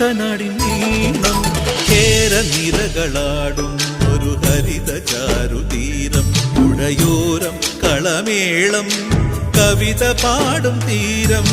കുട്ടനാടിൻ നീളം കേര നിരകളാടും ഒരു ഹരിത ചാരുതീരം പുഴയോരം കളമേളം കവിത പാടും തീരം.